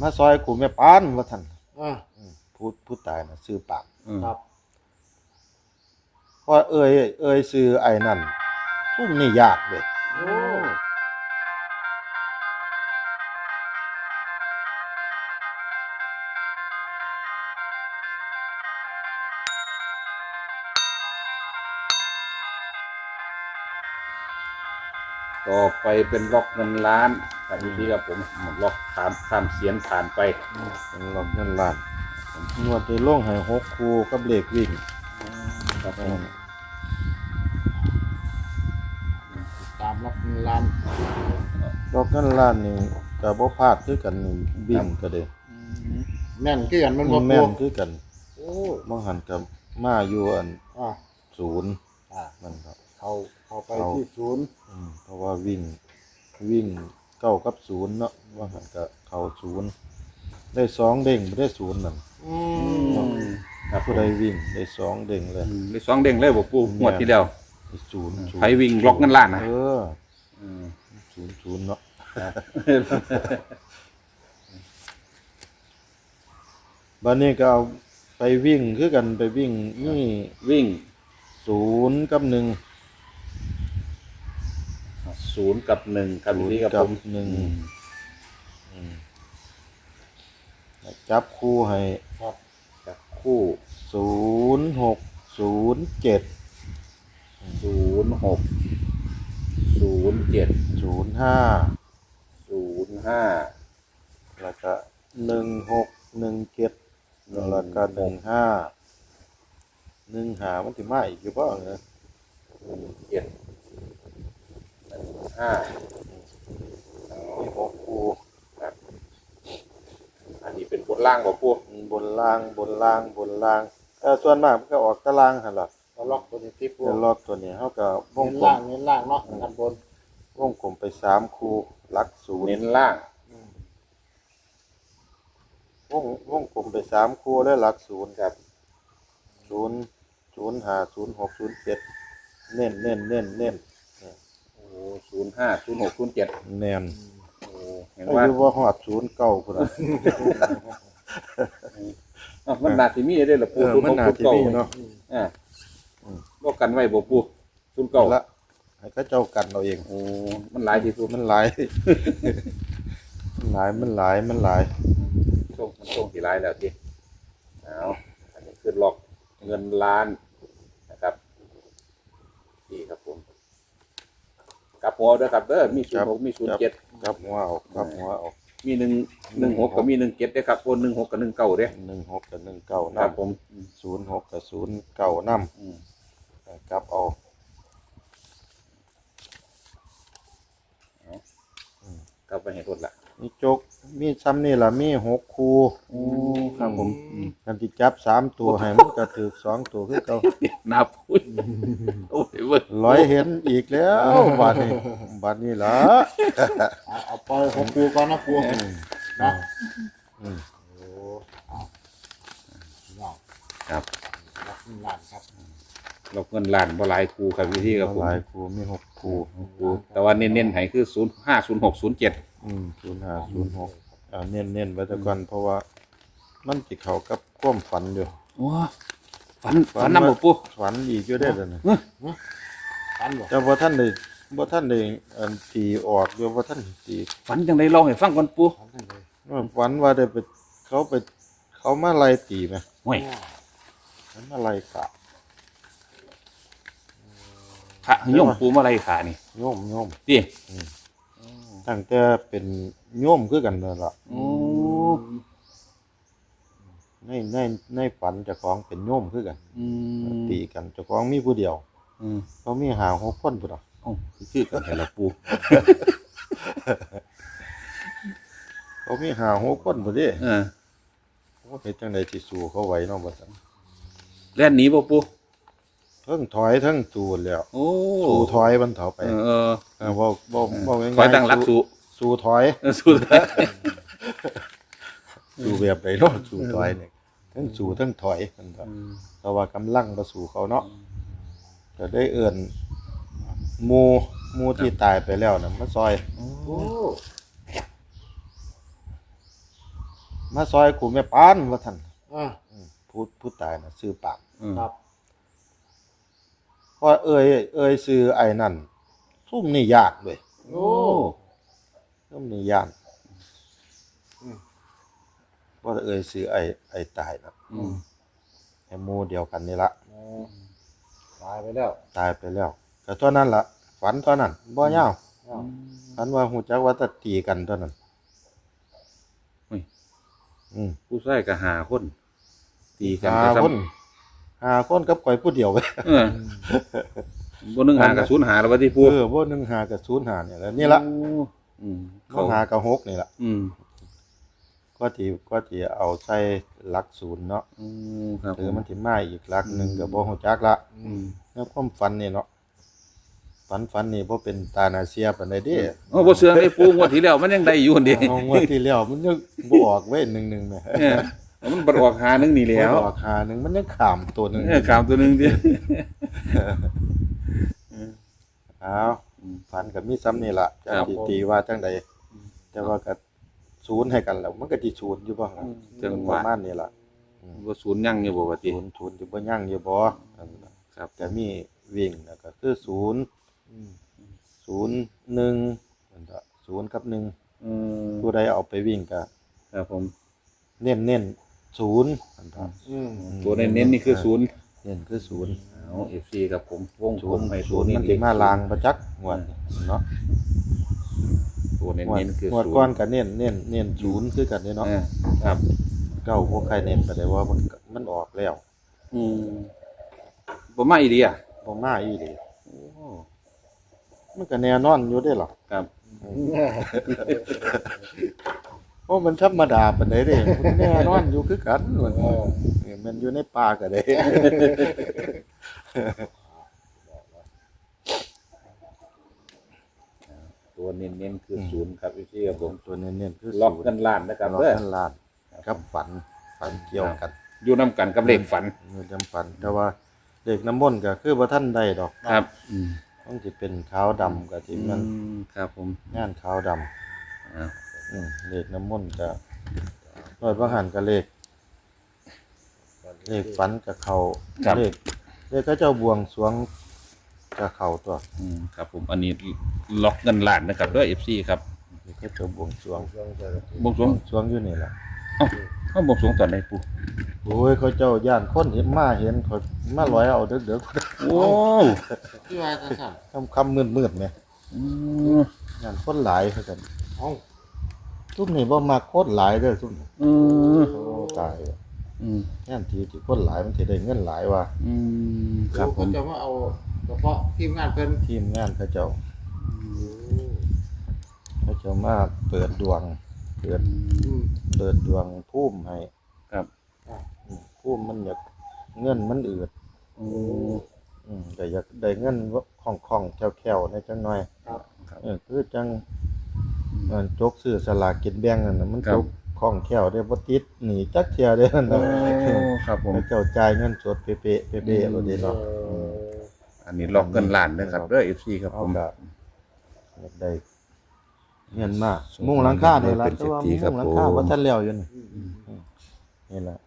มาซอยกูแม่ปานว่าท่านอ่าอืมผู้ผู้ตายน่ะซื้อปากอืมครับ เพราะเอ่ยเอ่ยซื้อไอ้นั่นซุ่มนี่ยากเด้โอ้ต่อไปเป็นล็อกเงินล้าน ครับพี่ที่ครับผมล็อกข้ามข้ามเสียนผ่านไปเป็นรอบเงินล้านงวดที่ลงให้หกคู่กับเลขวิ่งครับผมตามรับเงินล้านรอบเงินล้านนี่ก็บ่พลาดคือกันนี่วิ่งก็เด้แม่นคือกันมันบ่แม่ปูนคือกันโอ้บางหันก็มาอยู่อันอ่าศูนย์อ่านั่นครับเข้าเข้าไปเข้าที่ศูนย์อืมเพราะว่าวิ่งวิ่ง เก้ากับศูนย์เนาะว่าหันก็เข้าศูนย์ได้สองเด้งไม่ได้ศูนย์นั่นอืมครับผู้ใดวิ่งได้สองเด้งเลยอืมได้สองเด้งเลยบ่ปูงวดที่แล้วได้ศูนย์ศูนไผย์วิ่งล็อกเงินล้านนะเอออืมศูนย์ศูนย์เนาะบัดนี้ก็เอาไปวิ่งคือกันไปวิ่งนี่วิ่งศูนย์กับหนึ่ง ศูนย์กับหนึ่งครับพี่ที่ครับกัผบมหนึ่งอืมจับคู่ให้ครับจับคู่ศูนย์หกศูนย์เจ็ดศูนย์หกศูนย์เจ็ดศูนย์ห้าศูนย์ห้าแล้วก็หนึ่งหกหนึ่งเจ็ดแล้วก็หนึ่งห้าหนึ่งหามันถึงมาอีกอยู่ป่ะเนี่ยหนึ่งเจ็ด หนึ่งห้ามีหกคู่ครับอันนี้เป็นบนล่างบ่ปูบนล่างบนล่างบนล่างเออส่วนมากมันก็ออกตารางหันหลักเอาล็อกตัวนี้ที่ปูแต่รอบตัวนี้เขาก็วงเน้นกลล่างมเน้นล่างเนาะด้านบนวงกลมไปสามคู่หลักศูนย์เน้นล่างอืมวงวงกลมไปสามคู่และหลักศูนย์ครับศูนย์ศูนย์ห้าศูนย์หกศูนย์เจ็ดเน้นเน้นเน้นเน้น โอ้ศูนย์ห้าศูนย์หกศูนย์เจ็ดแน่นโอ้เห็นอาว่ายุว่าหอดศูนย์เก้าพุ่นน่ะอะมันนาทีมีได้เหรอปูเออมันน่าสิมีเนาะ อ่าอืม บอกกันไว้บ่ปูศูนย์เก้าละให้เขาเจ้ากันเราเอง โอ้มันหลายที่สุดมันหลาย มันหลายมันหลายมันหลาย ช่วงมันช่วงที่หลายแล้วทีเอาอันนี้คือล็อกเงินล้านนะครับนี่ครับผม กลับหัวด้วยครับเด้อมีศูนย์หกมีศูนย์เจ็ดกับหัวเอากับหัวเอามีหนึ่งหนึ่งหกกับมีหนึ่งเจ็ดด้วยครับคนหนึ่งหกกับหนึ่งเก้าเด้หนึ่งหกกับหนึ่งเก้าครับผน้ำมศูนย์หกกับศูนย์เก้าน้อืมำกับเอากลับไปเห็นรถละ มีจกมีซ้ำนี่ล่ะมีหกคู่โอ้ครับผม กันที่จับสามตัวให้มันก็ถือสองตัวคือเก่า นับอุ้ยโอ้ย เว้ยร้อยเห็นอีกแล้วบัดนี้บัดนี้ล่ะเอาเอาปล่อยของปูก่อนนะปูนะอืมโอ้เอาเนาะครับรับเงินล้านครับล็อกเงินล้านบ่หลายครูครับพี่ที่ครับผมหลายคู่มีหกคู่ครูแต่ว่าเน้นๆให้คือศูนย์ห้าศูนย์หกศูนย์เจ็ดอืมศูนย์ห้าศูนย์หกอ่าเน้นเน้นๆไว้แต่ก่อนเพราะว่ามันติเข้ากับความฝันอยู่โอ้ฝันฝันนำบ่ปูฝันอีกอยู่ได้อเด้อนะ ทันบ่แต่บ่ท่านได้บ่ท่านได้อันตีออกอยู่บ่ท่านตีฝันจังไดลองให้ฟังก่อนปูทันได้เลยฝันว่าได้ไปเขาไปเขามาไล่ตีไหมห่วยเขามาไล่กะพระโยมปูมาอะไรขานี่โยมโยมติตั้งแต่เป็นโยมคือกันนั่นล่ะโอ้ในในในฝันเจ้าของเป็นโยมคือกันอืมตีกันเจ้าของมีผู้เดียว อืมเขามีหาหกคนพุ่นน่ะเอ้าคือกันแต่ละปูเขามีหาหกคนพุ่นเด้เออว่าเฮ็ดจังได๋สิสู้เขาไหวเนาะบ่ซั่นแล่นหนีบ่ปูเทั้งถอยเทั้งสู้แล้วโอ้สู้ถอยมันเถาไปเออเออเออบ่บ่บ่ง่ายๆคอยตั้งหลักสู้สู้ถอยเออสู้ได้สู้แบบใดเนาะสู้ถอยเนี่ยทั้งสู้ทั้งถอยมันเถาะเพราะว่ากำลังมาสู่เขาเนาะ จะได้เอื่นหมูหมูที่ตายไปแล้วนะมาซอย โอ้มาซอยกูแม่ปานว่าท่านอ่าอืมผู้ผู้ตายน่ะซื้อปากอืมครับเพราะเอ่ยเอ่ยซื้อไอ้นั่นซุ่มนี่ญาติเว้ยโอ้ซุ่มนี่ญาติอืมเพราะเอ่ยซื้อไอ้ไอ้ตายน่ะอืม ไอ้หมู่เดียวกันนี่ละโอ้ ตายไปแล้วตายไปแล้วก็เท่านั้นล่ะฝันเท่านั้นบ่ยาวอ้าวฝันว่าฮู้จักว่าแตะตีกันเท่านั้นเฮ้ย อืมผู้ชายก็หาคน ตีกันหาไปซ้ำคนหาคนกับข่อยผู้เดียวเว้ยเออบ่นึงหากับศูนย์หาแล้วว่าที่ปูเออบ่หนึงหากับศูนย์หาเนี่ยแหละนี่ละโอ้อืมเขาเขาหากับหกนี่ละอืม ก็ที่ก็ที่เอาใส่หลักศูนย์เนาะอืมครับหรือมันสิมาอีกหลักหนึงก็บ่ฮู้จักละอืมแล้วความฝันนี่เนาะฝันฝันนี่บ่เป็นตานาเซียปานใดเด้โอ้บ่เสืองได้ปูงวดที่แล้วมันยังได้อยู่หั่นดิเอางวดที่แล้วมันยังบ่ออกเว้ยหนึ่งหนึ่งแหม่เออมันบ่ออกหานึงนี่แล้วบ่ออกหาหนึงมันยังขามตัวหนึง เออขามตัวหนึงดิอ้าวฝันก็มีซ้ำนี่ล่ะจะสิตีว่าจังใดแต่ว่าก็ ศูนย์ให้กันแล้วมันก็สิศูนย์อยู่บ่ครับจังหปวะระมาณนี้ล่ะบ่ศูนย์ยังอยู่บ่ว่าติศูนย์ศูนย์อยู่บ่ยั่งอยู่บ่นั่นล่ะครับก็มีวิ่งแล้วก็คือศูนย์อืมศูนย์หนึ่งนั่นล่ะศูนย์กับหนึ่งอืมผู้ใดเอาไปวิ่งก็ครับผม เน้นเน้นศูนย์นั่นล่ะอืมตัวเน้นๆนี่คือศูนย์เน้นคือศูนย์ เอา FC ครับผมวงศูกลนมย์ให้ศูตัวนย์นี้มันสิมาลางประจักษ์งวดนี้เนาะ ตัวงวดเน้นๆคืองวดศูนก้อนย์ก็เน้นเน้นเน้นศูนย์คือกันเด้เนาะเออครับ เก้าพวกใครเน้นไปได้ว่ามันมันออกแล้วอืมบ่มาอีเดียบ่มาอีหลีโอ้มันก็แน่นอนอยู่ได้หรอครับ เพราะมันธรรมดาปานใดเด้มันแน่นอนอยู่คือกันมันเออมันอยู่ในป่าก็ได้ ตัวเน้นๆคือศูนย์ครับ FC ครับผมตัวเน้นๆคือล็อกศูย์กันล้านนะครับล็อกเด้อ กันลานกับฝันฝันเกี่ยวกัน อยู่นํกันกับเลขฝันอยู่นํฝันแต่ว่าเด็กน้ำมนต์ก็คือบ่ทันได้ดอกครับอืมต้องสิเป็นขาวดำก็สิมันครับผมงานขาวดำอ้าวอืมเลขน้ำมนต์ก็นวดว่าหันกับเลข เลขฝันกับเขาเลขเลขก็เจ้าบวงสรวง กับเขาตัวอืมครับผมอันนี้ล็อกเงินล้านนะครับเด้อ FC ครับเลขก็เจ้าบวงสรวงช่วงเจอ บวงสรวงสรวงอยู่นี่แหละเอ้าเฮาบวงสรวงตอนไหนปู่โอ้ยเขาเจ้าย่านคนเห็นมาเห็นเขามาลอยเอาเด้อเด้อโอ้ที่ว่าจะสั่นคำคำมืดมืดๆไหมอืมย่านคนหลายคือกันเอ้าซุ่มนี่บ่มาโคตรหลายเด้อซุ่มอืมโอ้ตายอืมย่านทีที่คนหลายมันสิได้เงินหลายว่ะอืมครับผเขามจะมาเอา เฉพาะทีมงานเพิ่นทีมงานเขาเจ้าเขาเจ้ามาเปิดดวง เปิดอืมเปิดดวงพุ่มให้ครับอืมพุ่มมันอยากเงินมันอืดอืมอืมแต่อยากได้เงินคล่องคล่องๆแข็วๆในจังหน่อยครับเออคือจังเออจกซื้อสลากกินแบ่งนั่นน่ะมันจกคล่องแข็วได้บ่ติดหนีจักเที่ยเด้อนั่นโอ้น่ะ ครับผม เจ้าจ่ายเงินสดเป๊ะๆเป๊ะๆบ่ได้เนาะเออืม ออันนี้ล็อกเงินล้านนะครับเด้อ FC ครับผเอามก็อยากได้เงินมามุงหลังคานี่ล่ะเป็นแต่ว่าเศรษฐีครับมุงหลังคาผมบ่ทันแล้วอยู่นี่อืมนี่แหละ